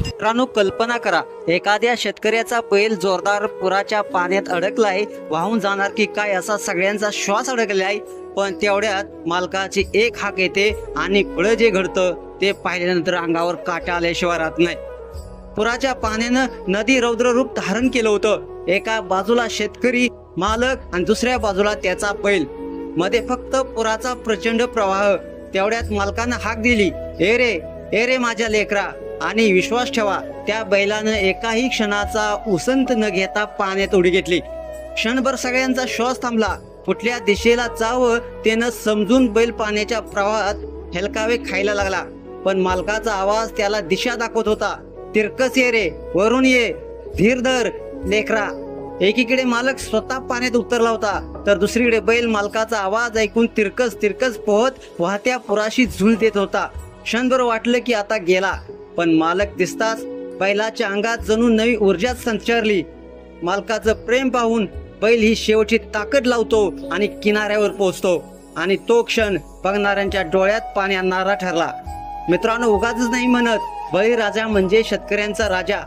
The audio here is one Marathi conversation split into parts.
मित्रांनो कल्पना करा एखाद्या शेतकऱ्याचा बैल जोरदार पुराच्या पाण्यात अडकलाय वाहून जाणार की काय असा सगळ्यांचा श्वास अडकलाय. पण तेवढ्यात मालकाची एक हाक येते आणि पुढे जे घडतं ते पाहिल्यानंतर अंगावर काटा आल्याशिवाय राहत नाही. पुराच्या पाण्यानं नदी रौद्र रूप धारण केलं होतं. एका बाजूला शेतकरी मालक आणि दुसऱ्या बाजूला त्याचा बैल. मध्ये फक्त पुराचा प्रचंड प्रवाह. तेवढ्यात मालकानं हाक दिली. ए रे ए रे माझ्या लेकरा. आणि विश्वास ठेवा त्या बैलानं एकाही क्षणाचा उसंत न घेता पाण्यात उडी घेतली. क्षणभर सगळ्यांचा श्वास थांबला. कुठल्या दिशेला जावं त्यानं समजून बैल पाण्याच्या प्रवाहात हेलकावे खायला लागला. पण मालकाचा आवाज त्याला दिशा दाखवत होता. तिरकस ये रे वरून ये. धीर धर लेकरा. एकीकडे मालक स्वतः पाण्यात उतरला होता तर दुसरीकडे बैल मालकाचा आवाज ऐकून तिरकस तिरकस पोहत वाहत्या पुराशी झुल देत होता. क्षणभर वाटलं की आता गेला पण मालक दिसताच बैलाच्या अंगात जणू नवी ऊर्जा संचारली. मालकाचं प्रेम पाहून बैल ही शेवटची ताकद लावतो आणि किनाऱ्यावर पोहोचतो आणि तो क्षण बघणाऱ्यांच्या डोळ्यात पाणी आणणारा ठरला. मित्रांनो उगाच नाही म्हणत बळीराजा म्हणजे शेतकऱ्यांचा राजा.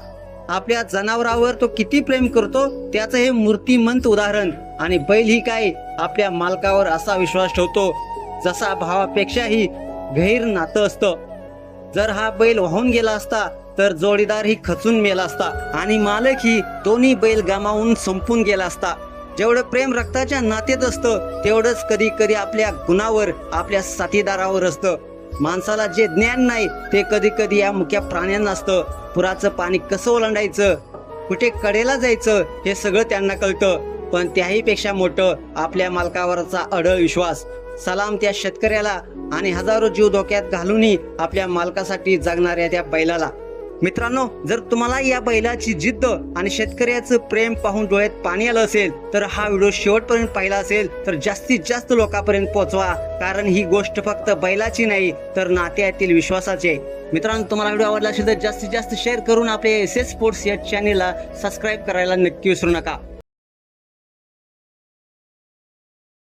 आपल्या जनावरावर तो किती प्रेम करतो त्याचं हे मूर्तिमंत उदाहरण. आणि बैल ही काय आपल्या मालकावर असा विश्वास ठेवतो जसा भावापेक्षाही गैर नातं असतं. जर हा बैल वाहून गेला असता तर जोडीदार ही खचून मेला असता. आणि मालक ही दोन्ही बैल गमावून संपून गेला असता. जेवढं प्रेम रक्ताच्या नातेत असतं तेवढंच कधी कधी आपल्या गुणावर आपल्या साथीदारावर असतं. माणसाला जे ज्ञान नाही ते कधी कधी या मुख्या प्राण्यांना असतं. पुराचं पाणी कसं ओलांडायचं? कुठे कडेला जायचं? हे सगळं त्यांना कळतं. पण त्याही पेक्षा मोठं आपल्या मालकावरचा अडळ विश्वास. सलाम त्या शेतकऱ्याला आणि हजारो जीव धोक्यात घालूनही आपल्या मालकासाठी जगणाऱ्या त्या बैलाला. मित्रांनो जर तुम्हाला या बैलाची जिद्द आणि शेतकऱ्याचं प्रेम पाहून डोळ्यात पाणी आलं असेल तर हा व्हिडिओ शेवटपर्यंत पाहिला असेल तर जास्तीत जास्त लोकांपर्यंत पोहोचवा कारण ही गोष्ट फक्त बैलाची नाही तर नात्यातील विश्वासाची. आहे मित्रांनो तुम्हाला व्हिडिओ आवडला असेल तर जास्तीत जास्त शेअर करून आपल्या एस एस स्पोर्ट्स या चॅनेलला सबस्क्राईब करायला नक्की विसरू नका.